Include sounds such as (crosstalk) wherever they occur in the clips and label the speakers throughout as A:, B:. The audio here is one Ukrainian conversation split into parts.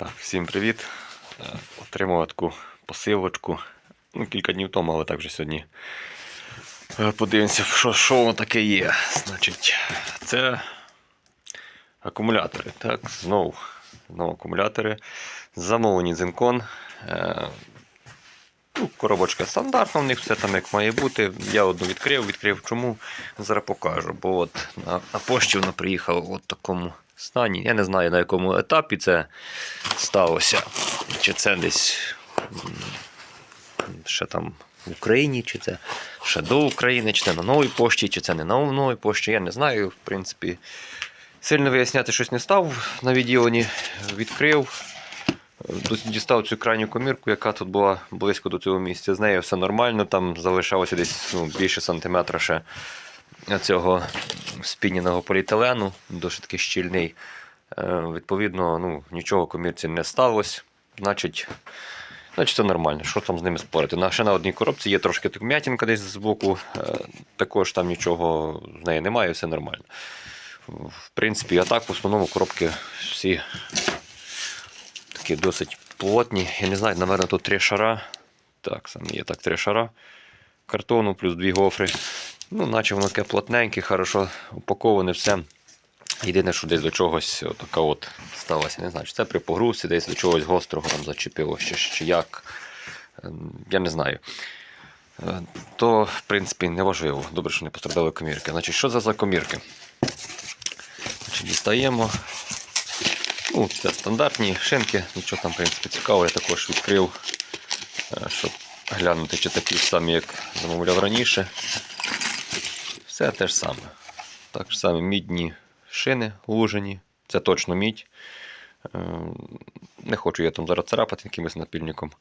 A: Так, всім привіт. Е, Отримав таку посилочку. Ну, кілька днів тому, але так вже сьогодні. Е, Подивимося, що, що воно таке є. Значить, це акумулятори. Так, знову, знову акумулятори. Замовлені Zenкон. Е, Ну, коробочка стандартна, в них все там як має бути. Я одну відкрив, відкрив чому. Зараз покажу. Бо от на, на пошті воно приїхало в такому стані. Я не знаю на якому етапі це сталося. Чи це десь ще там в Україні, чи це ще до України, чи це на новій пошті, чи це не на новій пошті. Я не знаю. В принципі, сильно виясняти щось не став на відділенні. Відкрив. Дістав цю крайню комірку, яка тут була близько до цього місця. З нею все нормально, там залишалося десь ну, більше сантиметра ще цього спіненого поліетилену, досить таки щільний. Е, відповідно, ну, нічого комірці не сталося. Значить, значить, це нормально. Що там з ними спорити? На, ще на одній коробці є трошки м'ятінка десь збоку, е, також там нічого з неї немає, все нормально. В принципі, а так в основному коробки всі такі досить плотні. Я не знаю, напевно, тут три шара. Так, саме є так три шара картону, плюс дві гофри. Ну, наче воно таке плотненьке, хорошо упаковане все. Єдине, що десь до чогось така от сталося. Не знаю, чи це при погрузці десь до чогось гострого там зачепило, чи, чи як. Ем, Я не знаю. Е, То, в принципі, не важливо. Добре, що не пострадали комірки. Значить, що це за комірки? Значить, дістаємо. Ну, це стандартні шинки, нічого там, в принципі, цікавого. Я також відкрив, е, щоб глянути, чи такі самі, як замовляв раніше. Все те ж саме. Так саме мідні шини лужені. Це точно мідь. Е, Не хочу я там зараз царапати якимось напільником.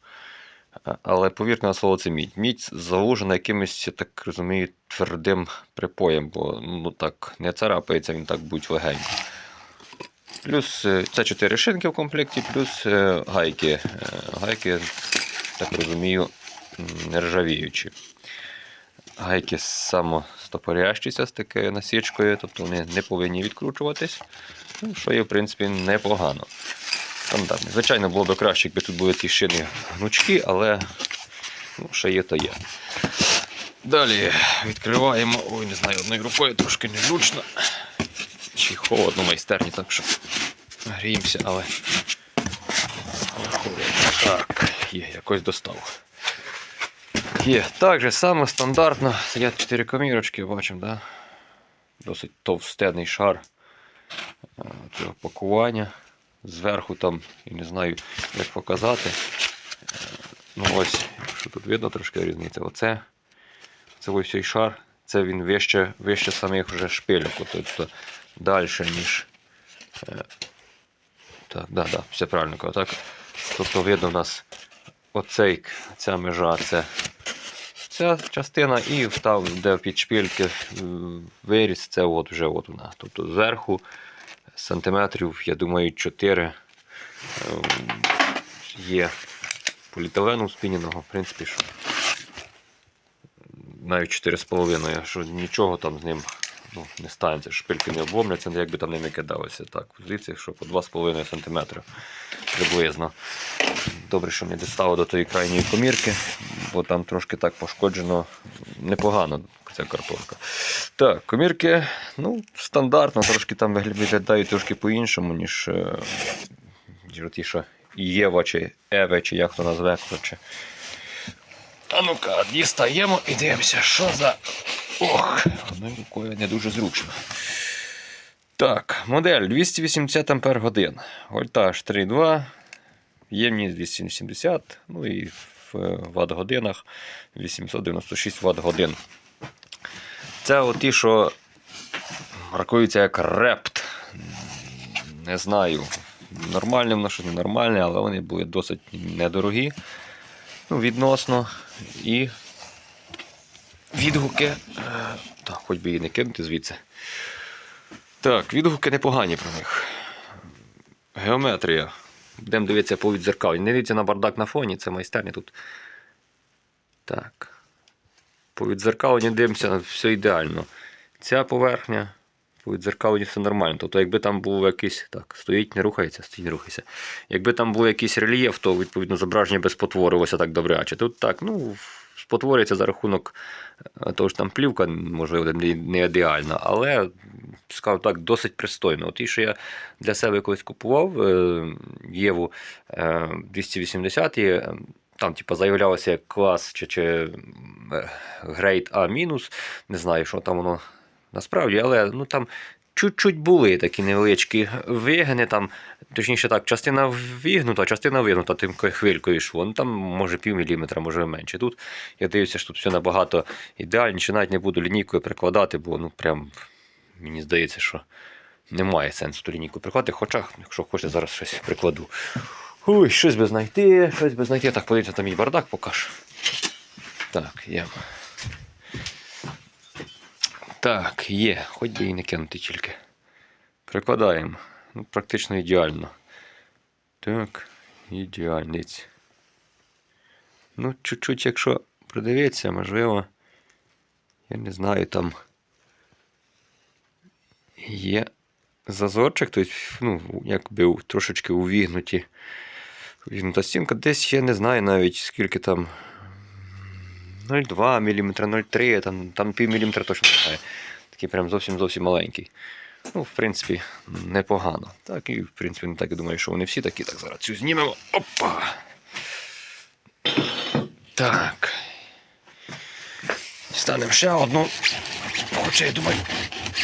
A: Але повірте на слово, це мідь. Мідь залужена якимось, я так розумію, твердим припоєм, бо ну так не царапається, він так будь легенько. Плюс е, це 4 шинки в комплекті, плюс е, гайки. Гайки, так розумію, нержавіючі. Гайки самостопорящіся з такою насічкою, тобто вони не повинні відкручуватись. Що є, в принципі, непогано. Стандартно. Звичайно, було б краще, якби тут були ці шини гнучкі, але ну, що є, то є. Далі відкриваємо. Ой, не знаю, одною рукою трошки незручно. Чи холодно в майстерні, так що гріємося, але. Так, є, якось достав. Є. Так же само стандартно. Сидять 4 комірочки, бачимо, да? Досить товстенний шар е, цього пакування. Зверху там, я не знаю, як показати. Е, Ну ось, якщо тут видно трошки різниця. Оце, це ось цей шар, це він вище, вище самих вже шпилек, тобто далі, ніж. е, Так, да, да, все правильно так. Тобто видно у нас оцей, ця межа, це ця частина і встав, де під шпильки виріс, це от вже от вона. Тобто зверху сантиметрів, я думаю, 4 ем, є поліетилену спіненого, в принципі, що навіть 4,5, що нічого там з ним ну, не станеться, шпильки не обломляться, як би там не кидалося. Так, здається, що по 2,5 см приблизно. Добре, що не дістало до тої крайньої комірки, бо там трошки так пошкоджено непогано ця картонка. Так, комірки, ну, стандартно, трошки там виглядають трошки по-іншому, ніж, е, ті, що Єва чи Еве, чи як хто назве. Коротше. А ну-ка, дістаємо і дивимося, що за. Ох, одною рукою не дуже зручно. Так, модель 280 Ампер годин. Вольтаж 3,2, ємність 270, ну і в ватт годинах 896 Вт годин. Це от ті, що рахуються як репт. Не знаю, нормальне воно що ненормальне, але вони були досить недорогі. Ну, відносно. І відгуки. е, Так, хоч би її не кинути звідси. Так, відгуки непогані про них. Геометрія. Будемо дивитися по відзеркалю. Не дивіться на бардак на фоні, це майстерня тут. Так. По відзеркаленню дивимося, все ідеально. Ця поверхня, по відзеркаленню все нормально. Тобто, якби там був якийсь. Так, стоїть, не рухається, стоїть, не рухається. Якби там був якийсь рельєф, то відповідно зображення би спотворилося так добряче. Тут так, ну, спотворюється за рахунок е, того ж там плівка, можливо, не ідеальна, але скажу так, досить пристойно. От і що я для себе колись купував е, Єву е, 280 е, там, типу, заявлялося як клас чи, чи грейд А мінус. Не знаю, що там воно насправді, але ну там. Чуть-чуть були такі невеличкі вигини, там, точніше так, частина вігнута, частина вигнута тим хвилькою йшло. Ну там може пів міліметра, може менше. Тут я дивлюся, що тут все набагато ідеальніше, навіть не буду лінійкою прикладати, бо ну прям мені здається, що немає сенсу ту лінійку прикладати. Хоча, якщо хочете, зараз щось прикладу. Ой, щось би знайти, щось би знайти. Так, подивіться, там мій бардак покаж. Так, є. Так, є, хоч би і не кинути тільки. Прикладаємо. Ну, практично ідеально. Так, ідеальниць. Ну, чуть-чуть, якщо придивитися, можливо, я не знаю, там є зазорчик, тобто, ну, якби трошечки увігнуті. Увігнута стінка. Десь я не знаю навіть скільки там. 0,2 мм, 0,3, там, там пів міліметра точно не знаю. Такий прям зовсім зовсім маленький. Ну, в принципі, непогано. Так, і в принципі, не так і думаю, що вони всі такі. Так, зараз цю знімемо. Опа! Так. Станемо ще одну. Хоча я думаю.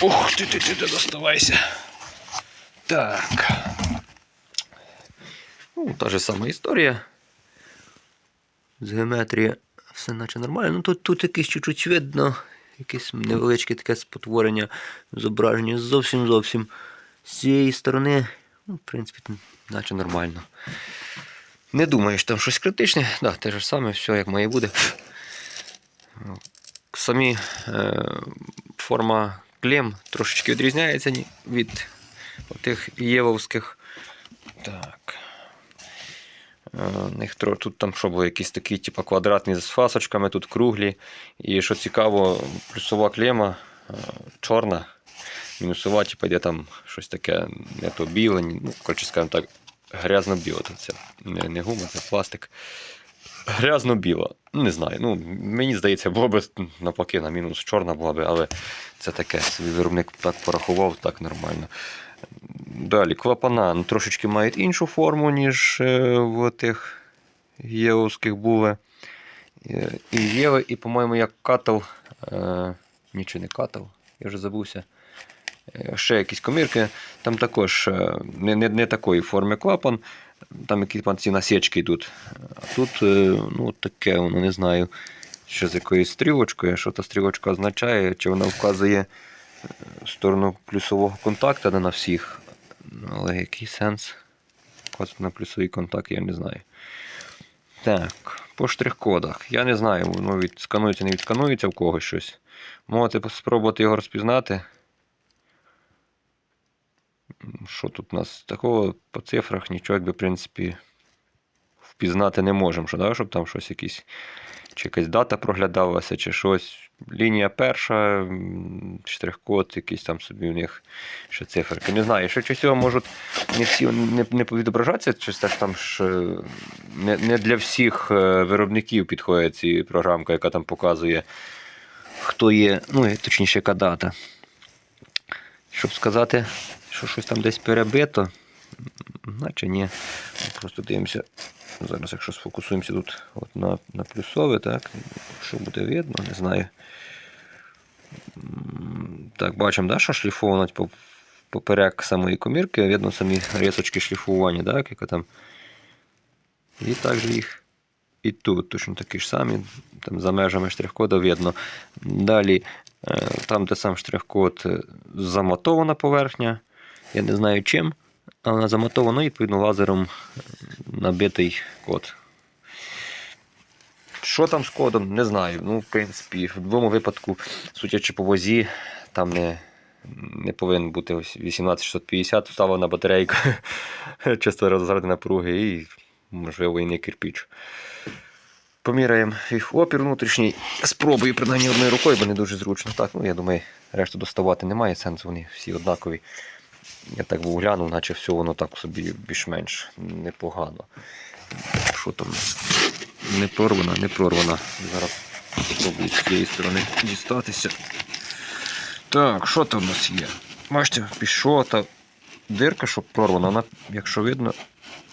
A: Ух, ти ти ти доставайся. Так. Ну, та ж сама історія. З геометрії все наче нормально. Ну тут, тут якесь чуть-чуть видно, якесь невеличке таке спотворення зображення зовсім зовсім з цієї сторони. Ну, в принципі, наче нормально. Не думаю, що там щось критичне. Да, те ж саме, все як має бути. Самі е, форма клем трошечки відрізняється від тих євовських. Так. Е, них тро- тут там що було якісь такі, типу, квадратні з фасочками, тут круглі. І що цікаво, плюсова клема е, чорна, мінусова, типу, йде там щось таке, не то біле, ну, коротше, скажімо так, грязно-біло. Це не, гума, це пластик. Грязно-біла. Ну, Не знаю. Ну, мені здається, було б навпаки на мінус чорна була б, але це таке. Собі виробник так порахував, так нормально. Далі, клапана ну, трошечки мають іншу форму, ніж е, в тих євовських були. Е, І Єви, і, по-моєму, як катал. Е, нічого не катал, я вже забувся. Ще якісь комірки. Там також не, не, не такої форми клапан. Там якісь ці насічки йдуть. А тут ну, таке, воно не знаю, що з якоюсь стрілочкою, що та стрілочка означає, чи вона вказує в сторону плюсового контакту, не на всіх. Але який сенс вказувати на плюсовий контакт, я не знаю. Так, по штрих-кодах. Я не знаю, воно відсканується, не відсканується в когось щось. Можете спробувати його розпізнати. Що тут у нас такого по цифрах нічого, якби, в принципі, впізнати не можемо, що, да? щоб там щось якісь, чи якась дата проглядалася, чи щось. Лінія перша, штрих-код, якийсь там собі у них ще циферки. Не знаю, ще цього можуть не всі не, не відображатися, чи ж там ж е, не, не для всіх е, виробників підходить ці програмка, яка там показує, хто є, ну, і точніше, яка дата. Щоб сказати, що щось там десь перебито, наче ні. Просто дивимося. Зараз, якщо сфокусуємося тут от на, на плюсове, так, що буде видно, не знаю. Так, бачимо, да, що шліфовано типу, поперек самої комірки, видно самі рисочки шліфування, так, яка там. І також їх і тут точно такі ж самі, там за межами штрих-коду видно. Далі, е, там, де сам штрих-код, е, замотована поверхня. Я не знаю чим, замотовано, і, відповідно, лазером набитий код. Що там з кодом, не знаю. Ну, в принципі, в будь-якому випадку, судячи по возі, там не, не повинен бути ось 18650, вставлена батарейка, чисто розряди напруги і, можливо, і не кирпіч. Поміряємо їх опір внутрішній. Спробую принаймні одною рукою, бо не дуже зручно. Так, ну я думаю, решту доставати немає сенсу, вони всі однакові. Я так був глянув, наче все воно так собі більш-менш непогано. Що там? Не прорвана, не прорвана. Зараз спробую з цієї сторони дістатися. Так, що там у нас є? Бачите, пішла та дирка, щоб прорвана, вона, якщо видно,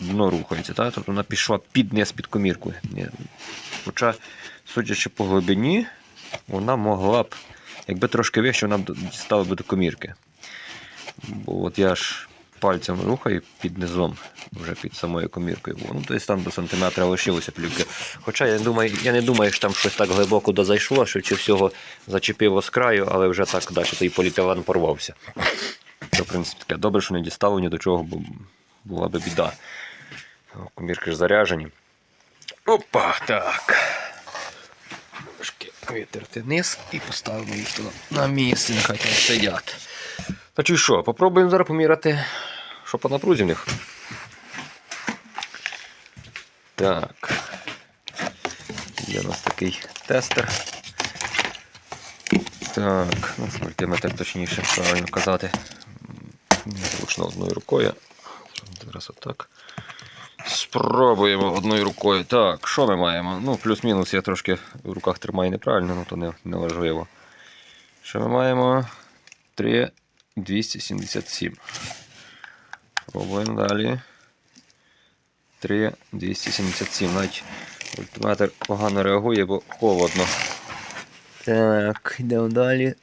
A: дно рухається. Так? Тобто вона пішла під низ під комірку. Хоча, судячи по глибині, вона могла б, якби трошки вище, вона б дістала б до комірки. Бо от я ж пальцем рухаю під низом, вже під самою коміркою. було. Ну, десь там до сантиметра лишилося плівки. Хоча я, думаю, я не думаю, що там щось так глибоко дозайшло, що чи всього зачепило з краю, але вже так далі той поліетилен порвався. Це, в принципі, таке добре, що не дістало ні до чого, бо була би біда. Комірки ж заряжені. Опа, так. Трошки витерти вниз і поставимо їх туди на місце, нехай там сидять. Значить що, попробуємо зараз поміряти, що по напрузі в них. Так. Є у нас такий тестер. Так, ну, мультиметр точніше, правильно казати. Зручно одною рукою. Зараз отак. Спробуємо одною рукою. Так, що ми маємо? Ну, плюс-мінус я трошки в руках тримаю неправильно, ну то не, не важливо. Що ми маємо? 3,277. Пробуємо далі. 3,277. Навіть ультиметр погано реагує, бо холодно. Так, йдемо далі.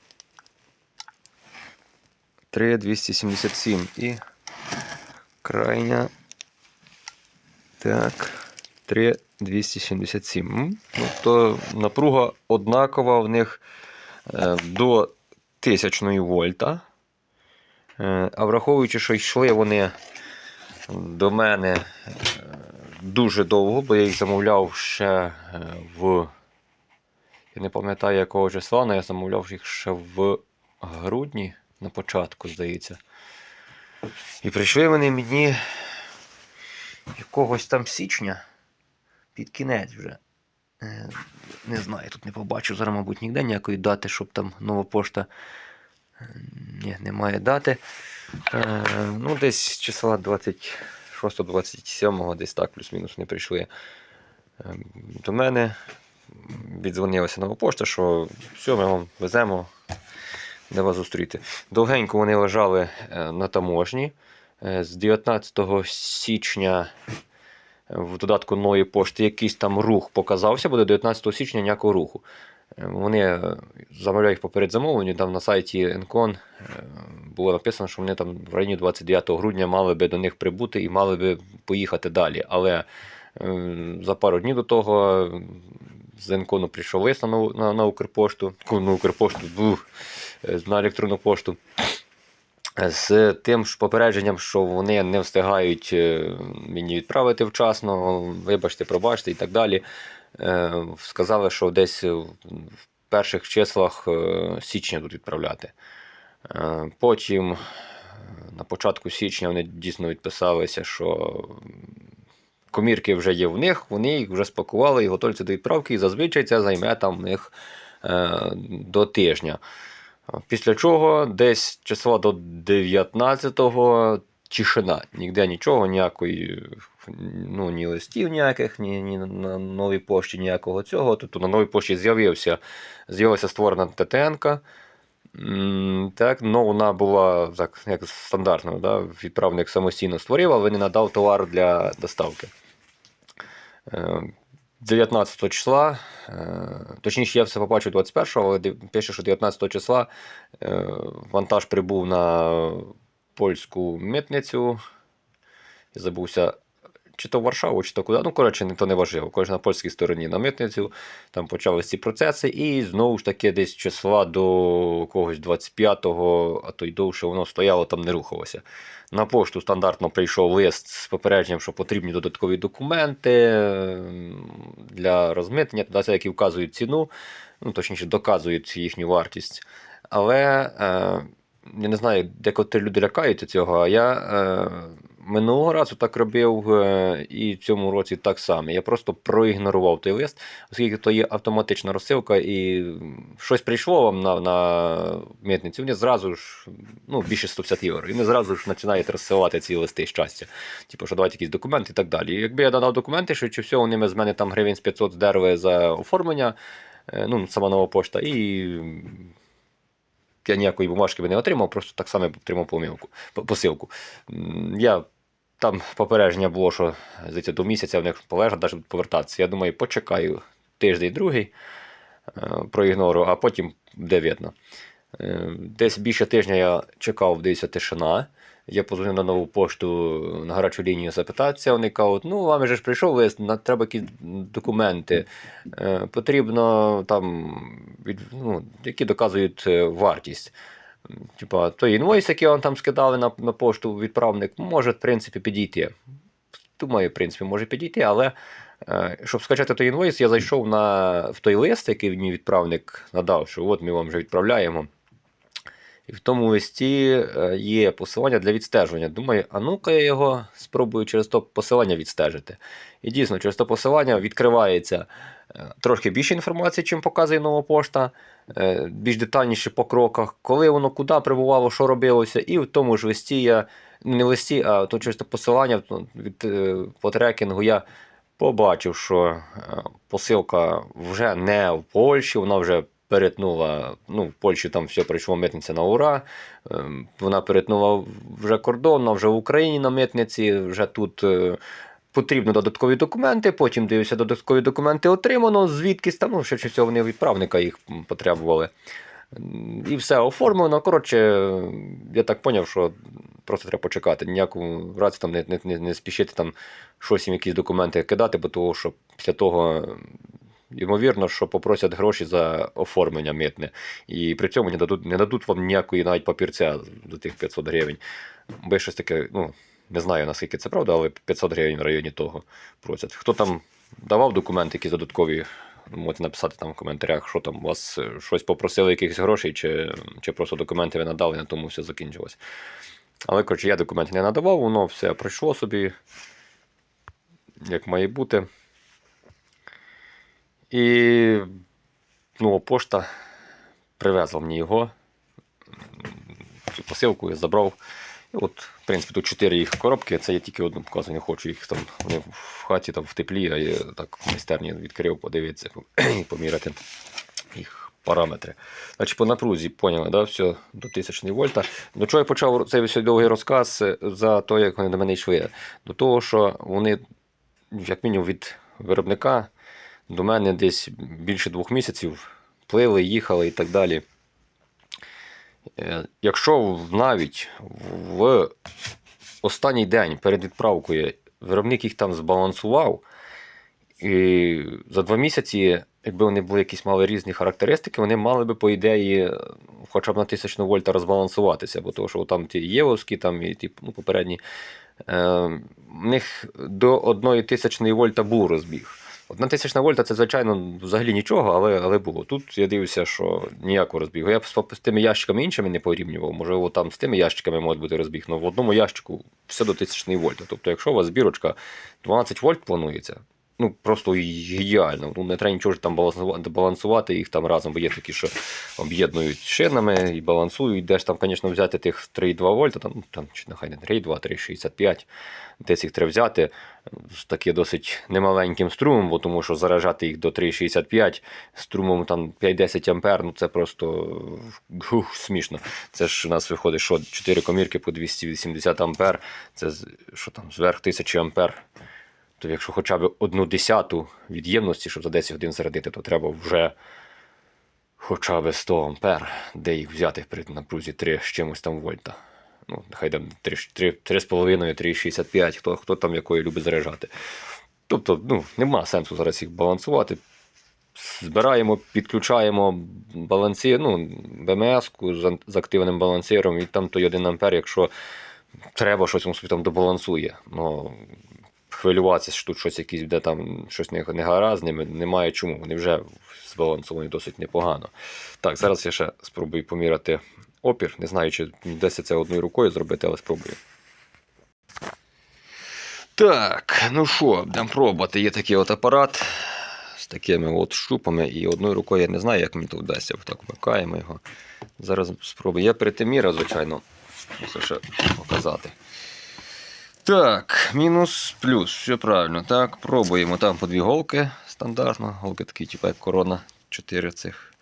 A: 3,277 і крайня. Так. 3,277. М, Ну, то напруга однакова в них е, до тисячної вольта. Е, А враховуючи, що йшли вони до мене е, дуже довго, бо я їх замовляв ще е, в. Я не пам'ятаю якого числа, але я замовляв їх ще в грудні на початку, здається. І прийшли вони мені якогось там січня під кінець вже. Не знаю, тут не побачу зараз, мабуть, ніде ніякої дати, щоб там нова пошта. Ні, немає дати. Е, Ну, десь числа 26-27, десь так, плюс-мінус не прийшли е, до мене. Віддзвонилася нова пошта, що все, ми вам веземо, де вас зустріти. Довгенько вони лежали е, на таможні. Е, З 19 січня в додатку нової пошти якийсь там рух показався, бо до 19 січня ніякого руху. Вони е, замовляють поперед замовлення, там на сайті Encon е, було написано, що вони там в районі 29 грудня мали би до них прибути і мали би поїхати далі. Але е, за пару днів до того з Енкону прийшов лист на, на, на Укрпошту, на Укрпошту, на електронну пошту. З тим ж попередженням, що вони не встигають мені відправити вчасно, вибачте, пробачте і так далі. Е, Сказали, що десь в перших числах е, січня будуть відправляти. Е, Потім на початку січня вони дійсно відписалися, що комірки вже є в них, вони їх вже спакували і готуються до відправки, і зазвичай це займе там в них до тижня. Після чого десь числа до 19-го тишина. Ніде нічого, ніякої, ну, ні листів ніяких, ні, ні на новій пошті ніякого цього. Тобто на новій пошті з'явився, з'явилася створена ТТН. Так, ну вона була так, як стандартно, да, відправник самостійно створив, але не надав товар для доставки. Е, 19 числа, е, точніше, я все побачив 21-го, але пише, що 19 числа е, вантаж прибув на польську митницю. Я забувся, чи то в Варшаву, чи то куди. Ну, коротше, то не важливо. Кожен на польській стороні на митницю. Там почалися ці процеси, і знову ж таки, десь числа до когось 25-го, а то й довше воно стояло, там не рухалося. На пошту стандартно прийшов лист з попередженням, що потрібні додаткові документи для розмитнення, туди які вказують ціну, ну, точніше, доказують їхню вартість. Але е, я не знаю, декотрі люди лякаються цього, а я е, минулого разу так робив е, і в цьому році так само. Я просто проігнорував той лист, оскільки то є автоматична розсилка, і щось прийшло вам на, на митницю, вони зразу ж ну, більше 150 євро. І вони зразу ж починають розсилати ці листи щастя. Типу, що давайте якісь документи і так далі. І якби я додав документи, що чи всього вони з мене там гривень з 500 здерли за оформлення, е, ну, сама нова пошта, і я ніякої бумажки би не отримав, просто так само отримав помилку, посилку. Я там попередження було, що здається, до місяця в них полежать, навіть повертатися. Я думаю, почекаю тиждень другий, про проігнору, а потім де видно. Е, Десь більше тижня я чекав, дивіться, тишина. Я позвонив на нову пошту на гарячу лінію запитатися. Вони кажуть, ну вам же ж прийшов лист, на- треба якісь документи. Е, Потрібно там, від, ну, які доказують е, вартість. Типа, той інвойс, який вам там скидали на, на пошту, відправник, може, в принципі, підійти. Думаю, в принципі, може підійти, але е, щоб скачати той інвойс, я зайшов на, в той лист, який мені відправник надав, що от ми вам вже відправляємо. І в тому листі е, є посилання для відстежування. Думаю, а ну-ка я його спробую через то посилання відстежити. І дійсно, через то посилання відкривається е, трошки більше інформації, чим показує нова пошта, е, більш детальніше по кроках, коли воно куди прибувало, що робилося, і в тому ж листі я, не листі, а то через то посилання ну, від, по трекінгу я побачив, що посилка вже не в Польщі, вона вже перетнула. Ну, в Польщі там все прийшло митниця на ура. Ем, Вона перетнула вже кордон, вона вже в Україні на митниці, вже тут. е, Потрібно додаткові документи, потім дивився, додаткові документи отримано, звідкись там, ну, ще всього вони відправника їх потребували. І все оформлено. Коротше, я так зрозумів, що просто треба почекати. Ніякому разі там не, не, не, не спішити там щось їм якісь документи кидати, бо того, що після того, ймовірно, що попросять гроші за оформлення митне. І при цьому не дадуть, не дадуть вам ніякої навіть папірця за тих 500 гривень. Бо щось таке, ну, не знаю наскільки це правда, але 500 гривень в районі того просять. Хто там давав документи, якісь додаткові, можете написати там в коментарях, що там у вас е, щось попросили якихось грошей, чи, чи просто документи ви надали, на тому все закінчилось. Але, коротше, я документи не надавав, воно все пройшло собі, як має бути. І ну, пошта привезла мені його. Цю посилку я забрав. І от, в принципі, тут чотири їх коробки, це я тільки одну показую, не хочу їх там. Вони в хаті там в теплі, а я так в майстерні відкрив, подивитися і (clears throat) поміряти їх параметри. Значить, по напрузі поняли, да, все до 1000 вольта. До чого я почав цей весь довгий розказ за те, як вони до мене йшли? До того, що вони, як мінімум, від виробника до мене десь більше двох місяців плили, їхали і так далі. Е, Якщо навіть в останній день перед відправкою виробник їх там збалансував, і за два місяці, якби вони були якісь мали різні характеристики, вони мали би, по ідеї, хоча б на 1000 вольта розбалансуватися, бо того, що там ті євовські, там і ті ну, попередні, е, в них до 1 тисячної вольта був розбіг. Одна тисячна вольта це, звичайно, взагалі нічого, але, але було. Тут я дивився, що ніякого розбігу. Я б з тими ящиками іншими не порівнював. Можливо, там з тими ящиками може бути розбіг, але в одному ящику все до тисячної вольта. Тобто, якщо у вас збірочка 12 вольт планується, ну просто ідеально. Ну, не треба нічого там балансувати, їх там разом, бо є такі, що об'єднують шинами і балансують. Де ж там, звісно, взяти тих 3,2 вольта, там, там чи нехай не 3,2, 3,65. Десь їх треба взяти з таки досить немаленьким струмом, бо тому що заражати їх до 3,65 струмом там 5-10 ампер, ну це просто ух, смішно. Це ж у нас виходить, що 4 комірки по 280 ампер, це що там, зверх 1000 ампер. То якщо хоча б одну десяту від ємності, щоб за 10 годин зарядити, то треба вже хоча б 100 ампер, де їх взяти при напрузі 3 з чимось там вольта. Ну, нехай там 3,5, 3,65, хто, хто там якої любить заряджати. Тобто, ну, нема сенсу зараз їх балансувати. Збираємо, підключаємо балансир, ну, БМС-ку з, з активним балансиром, і там той 1 ампер, якщо треба, щось він собі там добалансує. Ну, хвилюватися, що тут щось якісь, де там щось не, гаразд немає чому. Вони вже збалансовані досить непогано. Так, зараз я ще спробую поміряти опір. Не знаю, чи вдасться це одною рукою зробити, але спробую. Так, ну що, будемо пробувати. Є такий от апарат з такими от щупами, і одною рукою я не знаю, як мені тут вдасться. Так вмикаємо його. Зараз спробую. Я перед тим звичайно, мусив ще показати. Так, мінус, плюс, все правильно. Так, пробуємо. Там по дві голки стандартно. Голки такі, типу як корона. Чотири цих.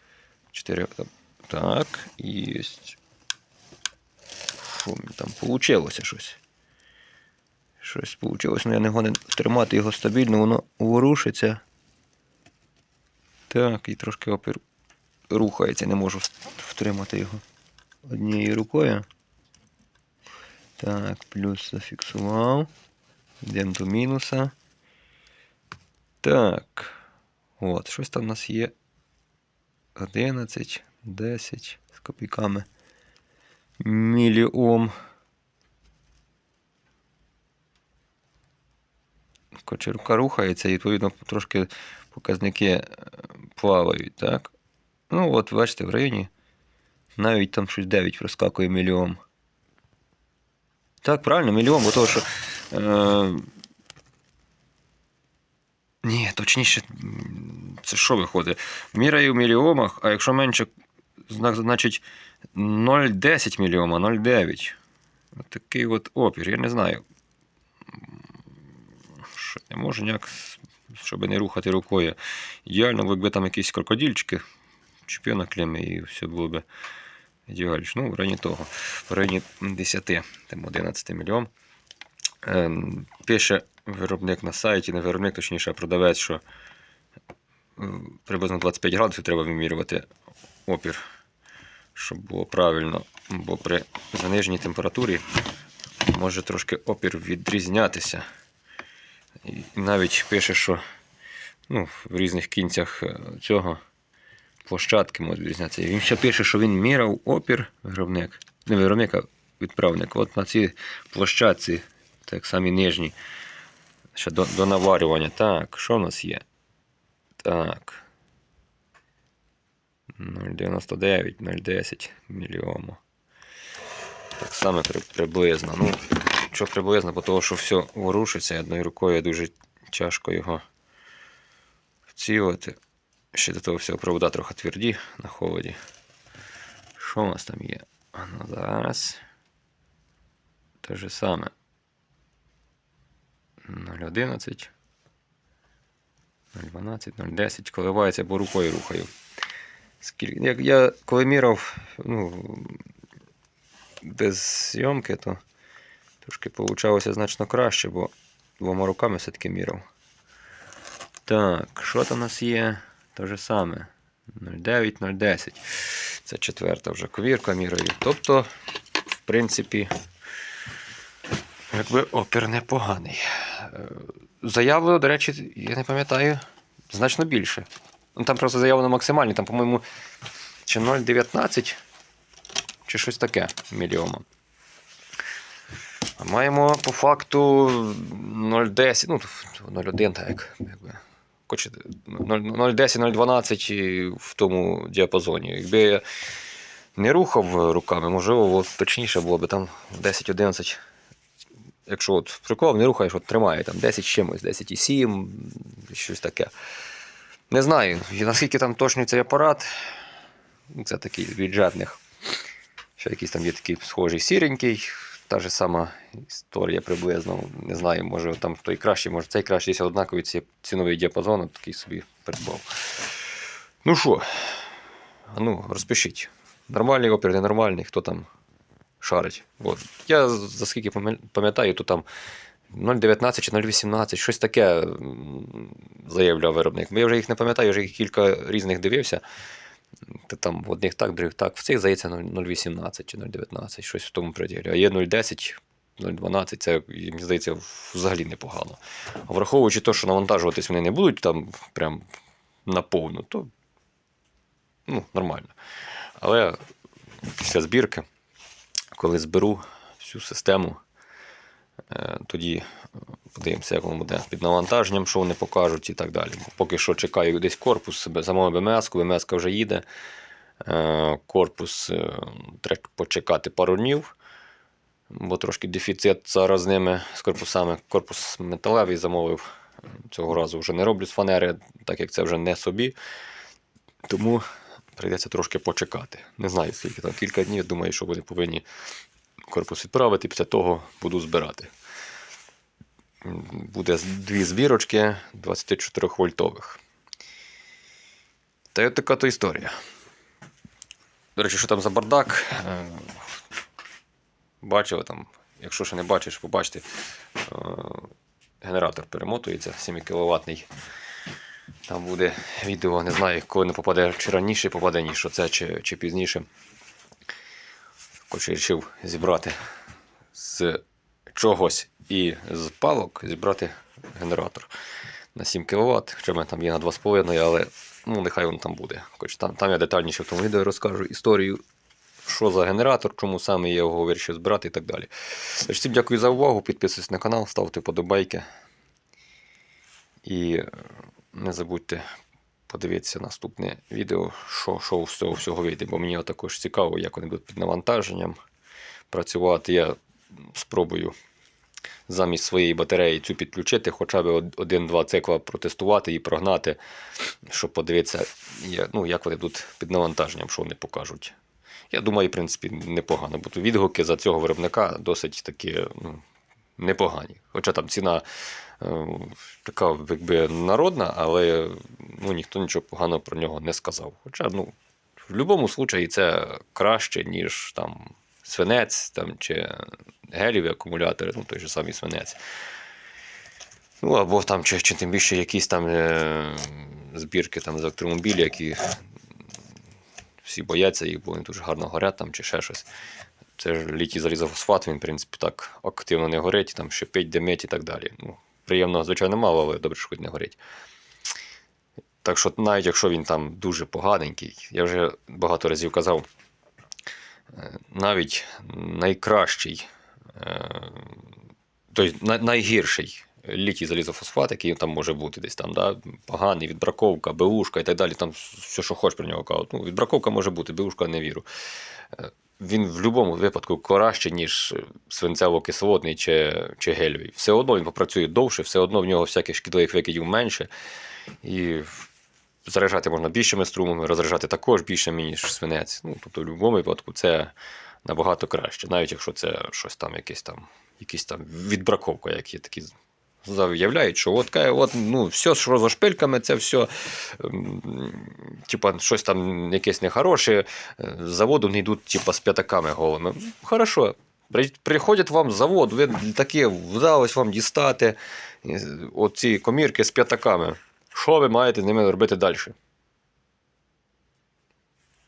A: Чотири. Так, і. Фу, там получилося щось. Щось вийшло, але я не гонен тримати його стабільно, воно ворушиться. Так, і трошки опір рухається, не можу втримати його однією рукою. Так, плюс зафіксував. Йдемо до мінуса. Так. От, щось там у нас є. 11, 10 з копійками. Міліом. Коротше, рука рухається, і відповідно трошки показники е, плавають, так? Ну, от, бачите, в районі навіть там щось 9 проскакує мільйон. Так, правильно, мільйон, бо того, що. Е... Ні, точніше, це що виходить? Міряю в мільйомах, а якщо менше, значить 0,10 мільйома, 0,9. От такий от опір, я не знаю. Що не можу ніяк, щоб не рухати рукою. Ідеально, якби там якісь крокодильчики, чіпи на і все було б ідеально. Ну, в районі того. В районі 10, там 11 мільйон. Ем, Пише виробник на сайті, не виробник, точніше, продавець, що е, приблизно 25 градусів треба вимірювати опір, щоб було правильно. Бо при заниженій температурі може трошки опір відрізнятися. І навіть пише, що ну, в різних кінцях е, цього площадки можуть відрізнятися. Він ще пише, що він міряв опір виробник, не виробник, а відправник. От на цій площадці, так самі нижні, ще до, до наварювання. Так, що в нас є? Так. 0,99, 0,10 мільйому. Так само при, приблизно. Ну, що приблизно, бо того, що все ворушиться, одною рукою дуже тяжко його вцілити. Ще до того всього провода трохи тверді на холоді. Що у нас там є? Ну зараз. Те же саме. 0,11. 0,12, 0,10. Коливається, бо рукою рухаю. Скільки... Як я коли міряв, ну, без зйомки, то трошки получалося значно краще, бо двома руками все-таки міряв. Так, що там у нас є? Те же саме. 0,9, 0,10. Це четверта вже ковірка мірою. Тобто, в принципі, якби опір непоганий. Е, Заявлено, до речі, я не пам'ятаю, значно більше. Ну, там просто заявлено максимальні, там, по-моєму, чи 0,19, чи щось таке мільйома. А маємо по факту 0,10, ну, 0,1, так якби. Коротше, 0,10, 0,12 в тому діапазоні. Якби я не рухав руками, можливо, от точніше було б там 10-11. Якщо от прикол не рухаєш, от тримає там 10 з чимось, 10,7, щось таке. Не знаю, наскільки там точний цей апарат. Ну, Це такий з бюджетних. Ще якийсь там є такий схожий сіренький. Та ж сама історія приблизно. Не знаю, може там той кращий, може цей кращий, якщо однаковий ці- ціновий діапазон, такий собі придбав. Ну що, а ну, розпишіть. Нормальний опір, ненормальний, хто там шарить. От. Я за скільки пам'ятаю, то там 0,19 чи 0,18, щось таке заявляв виробник. Я вже їх не пам'ятаю, я вже кілька різних дивився. Та там в одних так, в других так. В цих здається 0,18 чи 0,19, щось в тому приділі. А є 0,10, 0,12, це, мені здається, взагалі непогано. Враховуючи те, що навантажуватись вони не будуть там прям наповну, то ну, нормально. Але після збірки, коли зберу всю систему, тоді е, подивимося, як воно буде під навантаженням, що вони покажуть і так далі. Поки що чекаю десь корпус, себе БМС, БМС вже їде. Е, Корпус е, треба почекати пару днів. бо трошки дефіцит зараз з ними, з корпусами. Корпус металевий замовив. Цього разу вже не роблю з фанери, так як це вже не собі. Тому прийдеться трошки почекати. Не знаю, скільки там кілька днів. Думаю, що вони повинні корпус відправити, після того буду збирати. Буде дві збірочки 24 вольтових. Та й от така то історія. До речі, що там за бардак? Е, Бачили там, якщо ще не бачиш, побачите. е, Генератор перемотується 7 кВт. Там буде відео, не знаю, коли не попаде, чи раніше попаде, ніж це, чи, чи пізніше. Хоч вирішив зібрати з чогось і з палок зібрати генератор на 7 кВт. Хоча в мене там є на 2,5, але ну, нехай він там буде. Хоч там, там я детальніше в тому відео розкажу історію, що за генератор, чому саме я його вирішив збирати і так далі. Тож, Всім дякую за увагу. Підписуйтесь на канал, ставте подобайки. І не забудьте подивитися наступне відео, що, що з цього всього вийде, бо мені також цікаво, як вони будуть під навантаженням працювати. Я спробую замість своєї батареї цю підключити, хоча б од- один-два цикла протестувати і прогнати, щоб подивитися, ну, як вони будуть під навантаженням, що вони покажуть. Я думаю, в принципі, непогано, бо відгуки за цього виробника досить такі ну, непогані. Хоча там ціна е, така, якби народна, але ну, ніхто нічого поганого про нього не сказав. Хоча, ну, в будь-якому випадку це краще, ніж там свинець там, чи геліві акумулятори, ну той же самий свинець. Ну, або там, чи, чи тим більше якісь там е, збірки там, з електромобілів, які всі бояться їх, бо вони дуже гарно горять там, чи ще щось. Це ж літій залізофосфат, він, в принципі, так активно не горить, там шипить, димить і так далі. Ну, приємно, звичайно, мало, але добре, що хоч не горить. Так що, навіть якщо він там дуже поганенький, я вже багато разів казав, е, навіть найкращий, е, тобто найгірший літій залізофосфат, який там може бути десь там, да? поганий, відбраковка, БУшка і так далі, там все, що хочеш про нього кажуть. Ну, відбраковка може бути, БУшка не віру. Е, Він в будь-якому випадку краще, ніж свинцево-кислотний чи, чи гельовий. Все одно він попрацює довше, все одно в нього всяких шкідливих викидів менше. І заряджати можна більшими струмами, розряджати також більшими, ніж свинець. Ну, тобто, в будь-якому випадку це набагато краще, навіть якщо це щось там, якесь там, якісь там відбраковка, як є такі заявляють, що от, от ну, все, що за шпильками, це все ем, типа, щось там якесь нехороше, е, з заводу не йдуть типа, з п'ятаками голими. Хорошо. Приходять вам з заводу, ви таке вдалось вам дістати е, оці комірки з п'ятаками. Що ви маєте з ними робити далі?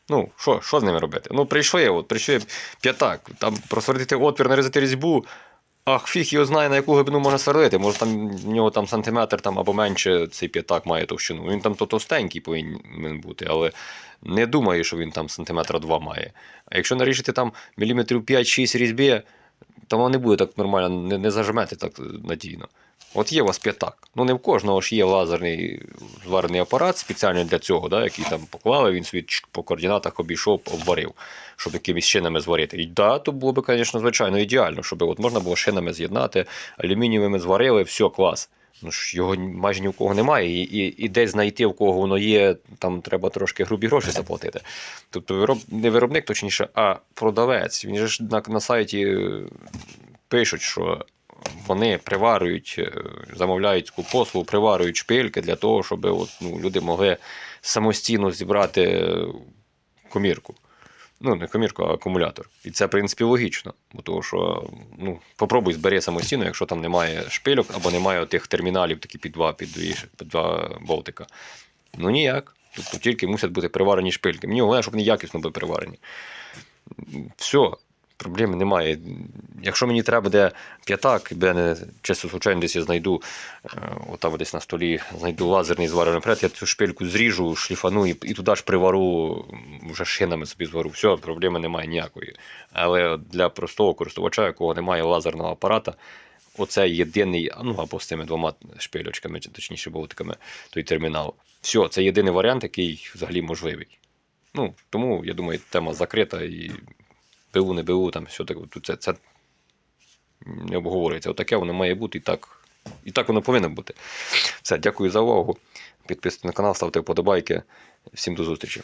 A: Ну, що, з ними робити? Ну, прийшли, от, прийшли п'ятак, там просверлити отвір, нарізати різьбу. Ах, фіг його знає, на яку глибину можна сверлити. Може там в нього там сантиметр там, або менше цей п'ятак має товщину. Він там то товстенький повинен бути, але не думаю, що він там сантиметра два має. А якщо нарішити там міліметрів 5-6 різьбі, то воно не буде так нормально, не, не зажмете так надійно. От є у вас п'ятак. Ну не в кожного ж є лазерний зварений апарат спеціально для цього, да, який там поклали, він собі по координатах обійшов, обварив, щоб якимись шинами зварити. І да, то було б, звісно, звичайно, ідеально, щоб от можна було шинами з'єднати, алюмінієвими зварили, все, клас. Ну ж його майже ні в кого немає, і, і, і десь знайти, в кого воно є, там треба трошки грубі гроші заплатити. Тобто вироб, не виробник, точніше, а продавець. Він же ж на, на сайті пишуть, що вони приварюють, е, замовляють таку послугу, приварюють шпильки для того, щоб от, ну, люди могли самостійно зібрати е, комірку. Ну, не комірку, а акумулятор. І це, в принципі, логічно. Бо того, що ну, попробуй збери самостійно, якщо там немає шпильок або немає тих терміналів такі під два, під дві, під два болтика. Ну ніяк. Тобто тільки мусять бути приварені шпильки. Мені головне, щоб вони якісно були приварені. Все, проблеми немає. Якщо мені треба буде п'ятак, я не чисто случайно десь я знайду, е, отам десь на столі знайду лазерний зварений пред, я цю шпильку зріжу, шліфану і, і туди ж привару, вже шинами собі звару. Все, проблеми немає ніякої. Але для простого користувача, якого немає лазерного апарата, оце єдиний, ну або з цими двома шпильочками, точніше болтиками, той термінал. Все, це єдиний варіант, який взагалі можливий. Ну, тому, я думаю, тема закрита і БУ, не БУ, там все таке. Це, це не обговорюється. Отаке воно має бути і так, і так воно повинно бути. Все, дякую за увагу. Підписуйтесь на канал, ставте вподобайки. Всім до зустрічі.